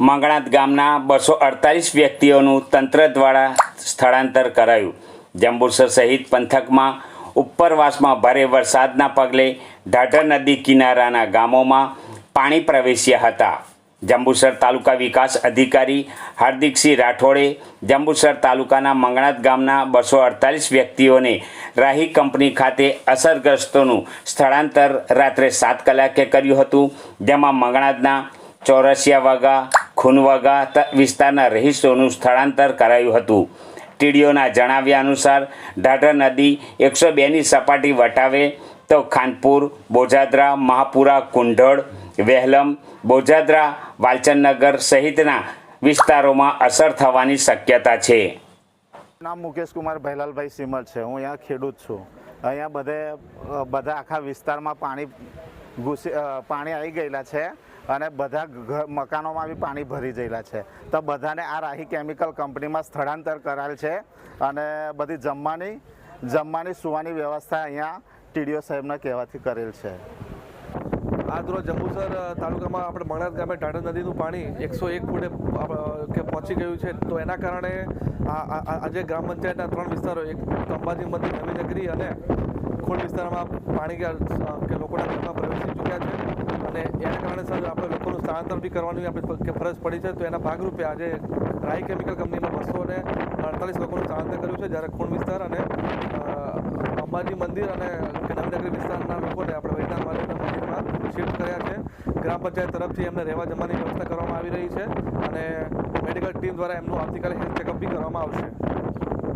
મંગણાત ગામના બસો અડતાલીસ વ્યક્તિઓનું તંત્ર દ્વારા સ્થળાંતર કરાયું. જંબુસર સહિત પંથકમાં ઉપરવાસમાં ભારે વરસાદના પગલે ઢાઢર નદી કિનારાના ગામોમાં પાણી પ્રવેશ્યા હતા. જંબુસર તાલુકા વિકાસ અધિકારી હાર્દિકસિંહ રાઠોડે જંબુસર તાલુકાના મંગણાત ગામના બસો અડતાલીસ વ્યક્તિઓને રાહી કંપની ખાતે અસરગ્રસ્તોનું સ્થળાંતર રાત્રે સાત કલાકે કર્યું હતું, જેમાં મંગણાતના ચોરસિયા વાગા ખૂનવાગા વિસ્તારના રહીશોનું સ્થળાંતર કરાયું હતું. ટીડીઓના જણાવ્યા અનુસાર ઢાઢર નદી એકસો બેની સપાટી વટાવે તો ખાનપુર, બોજાદરા, મહાપુરા, કુંઢળ, વહેલમ, બોજાદરા, વાલચંદનગર સહિતના વિસ્તારોમાં અસર થવાની શક્યતા છે. નામ મુકેશ કુમાર ભૈલાલભાઈ સિમર છે. હું અહીંયા ખેડૂત છું. અહીંયા બધે બધા આખા વિસ્તારમાં પાણી ઘૂસી પાણી આવી ગયેલા છે. અને બધા મકાનોમાં બી પાણી ભરી ગયેલા છે. તો બધાને આ રાહી કેમિકલ કંપનીમાં સ્થળાંતર કરાયેલ છે અને બધી જમવાની જમવાની સુવાની વ્યવસ્થા અહીંયા ટીડીઓ સાહેબના કહેવાથી કરેલ છે. આજ રોજ જંબુસર તાલુકામાં આપણે મણાદ ગામે ઢાઢર નદીનું પાણી એકસો એક ફૂટે કે પહોંચી ગયું છે. તો એના કારણે આજે ગ્રામ પંચાયતના ત્રણ વિસ્તારો, એક અંબાજી મંદિર, નવી નગરી અને ખોડ વિસ્તારમાં પાણી કે લોકોના ઘરમાં પ્રવેશી ચૂક્યા છે. અને એના કારણે સર આપણે લોકોનું સ્થળાંતર બી કરવાની આપણે ફરજ પડી છે, તો એના ભાગરૂપે આજે રાય કેમિકલ કંપનીમાં બસો અને અડતાલીસ લોકોનું સ્થળાંતર કર્યું છે, જ્યારે ખૂણ વિસ્તાર અને અંબાજી મંદિર અને કે વિસ્તારના લોકોને આપણે વૈદ્યનાથ માલિકના મંદિરમાં શિફ્ટ કર્યા છે. ગ્રામ પંચાયત તરફથી એમને રહેવા જમવાની વ્યવસ્થા કરવામાં આવી રહી છે અને મેડિકલ ટીમ દ્વારા એમનું આવતીકાલે હેલ્થ ચેકઅપ બી કરવામાં આવશે.